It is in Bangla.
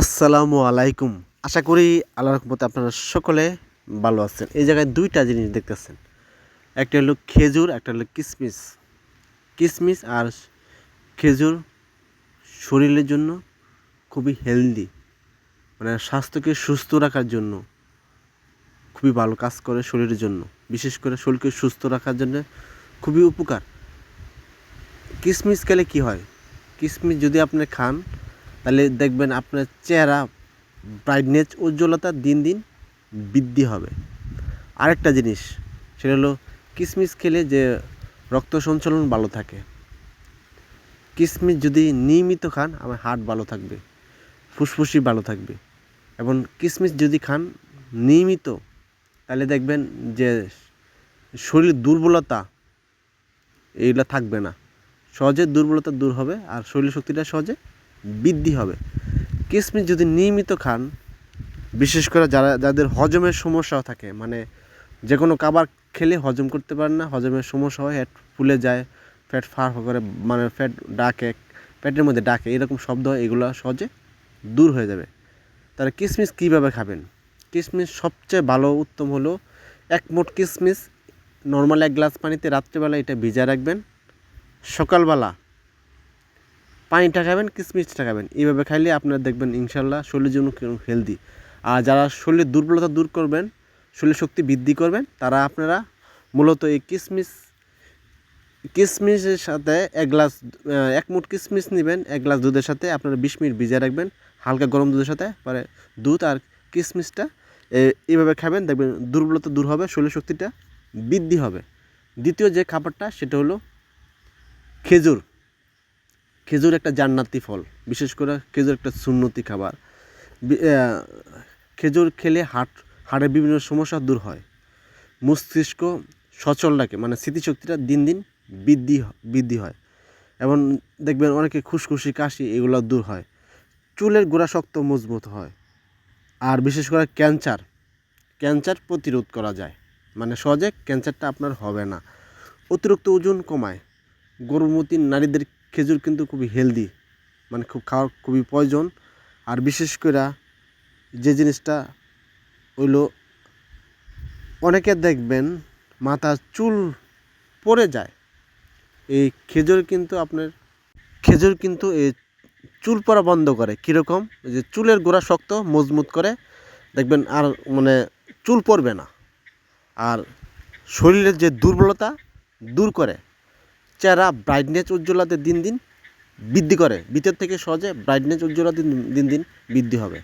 আসসালামু আলাইকুম। আশা করি আল্লাহর রহমতে আপনারা সকলে ভালো আছেন। এই জায়গায় দুইটা জিনিস দেখতেছেন। একটা হলো খেজুর, একটা হলো কিশমিশ কিশমিশ আর খেজুর শরীরের জন্য খুবই হেলদি মানে স্বাস্থ্যকে সুস্থ রাখার জন্য খুবই ভালো কাজ করে শরীরের জন্য। বিশেষ করে শরীরকে সুস্থ রাখার জন্য খুবই উপকার। কিশমিশ খেলে কি হয়? কিশমিশ যদি আপনি খান তাহলে দেখবেন আপনার চেহারা ব্রাইটনেস উজ্জ্বলতা দিন দিন বৃদ্ধি হবে। আরেকটা জিনিস, সেটা হলো কিশমিশ খেলে যে রক্ত সঞ্চালন ভালো থাকে। কিশমিশ যদি নিয়মিত খান, আমার হার্ট ভালো থাকবে, ফুসফুসি ভালো থাকবে। এবং কিশমিশ যদি খান নিয়মিত, তাহলে দেখবেন যে শরীর দুর্বলতা, এইগুলো থাকবে না। সহজে দুর্বলতা দূর হবে আর শরীর শক্তিটা সহজে বৃদ্ধি হবে। কিশমিশ যদি নিয়মিত খান, বিশেষ করে যারা, যাদের হজমের সমস্যা থাকে মানে যে কোনো খাবার খেলে হজম করতে পারেন না, হজমের সমস্যা হয় ফ্যাট ফুলে যায় ফ্যাট ফার করে মানে ফ্যাট ডাকে, পেটের মধ্যে ডাকে, এরকম শব্দ হয়, এগুলো সহজে দূর হয়ে যাবে। তাহলে কিশমিশ কীভাবে খাবেন? কিশমিশ সবচেয়ে ভালো উত্তম হলো এক মোট কিশমিশ নর্মাল এক গ্লাস পানিতে রাত্রেবেলা এটা ভিজা রাখবেন। সকালবেলা পানিটা খাবেন, কিশমিশটা খাবেন। এইভাবে খাইলে আপনারা দেখবেন ইনশাল্লাহ শরীরের জন্য হেলদি আর যারা শরীরের দুর্বলতা দূর করবেন শরীর শক্তি বৃদ্ধি করবেন, তারা আপনারা মূলত এই কিশমিশ, কিশমিশের সাথে এক গ্লাস এক মুঠ কিশমিশ নেবেন, এক গ্লাস দুধের সাথে আপনারা বিশ মিনিট ভিজিয়ে রাখবেন, হালকা গরম দুধের সাথে, পরে দুধ আর কিশমিশটা, এ- এইভাবে খাবেন, দেখবেন দুর্বলতা দূর হবে শরীর শক্তিটা বৃদ্ধি হবে। দ্বিতীয় যে খাবারটা, সেটা হলো খেজুর। খেজুর একটা জান্নাতি ফল, বিশেষ করে খেজুর একটা সুন্নতি খাবার। খেজুর খেলে হাট হার্টের বিভিন্ন সমস্যা দূর হয়। মস্তিষ্ক সচল রাখে মানে স্মৃতিশক্তিটা দিন দিন বৃদ্ধি বৃদ্ধি হয়। এবং দেখবেন অনেকে খুশখুশি, কাশি, এগুলো দূর হয়। চুলের গোড়া শক্ত, মজবুত হয়। আর বিশেষ করে ক্যান্সার ক্যান্সার প্রতিরোধ করা যায়। মানে সহজে ক্যান্সারটা আপনার হবে না। অতিরিক্ত ওজন কমায়। গর্ভবতী নারীদের খেজুর কিন্তু খুবই হেলদি মানে খুব খাওয়ার খুবই প্রয়োজন আর বিশেষ করে যে জিনিসটা হইল, অনেকে দেখবেন মাথার চুল পড়ে যায়, এই খেজুর কিন্তু আপনার, খেজুর কিন্তু এই চুল পড়া বন্ধ করে, কীরকম? যে চুলের গোড়া শক্ত, মজবুত করে, দেখবেন আর মানে চুল পড়বে না, আর শরীরের যে দুর্বলতা দূর করে চেহারা ব্রাইটনেস উজ্জ্বলতা দিন দিন বৃদ্ধি করে। ভিতর থেকে সহজে ব্রাইটনেস উজ্জ্বলতা দিন দিন বৃদ্ধি হবে।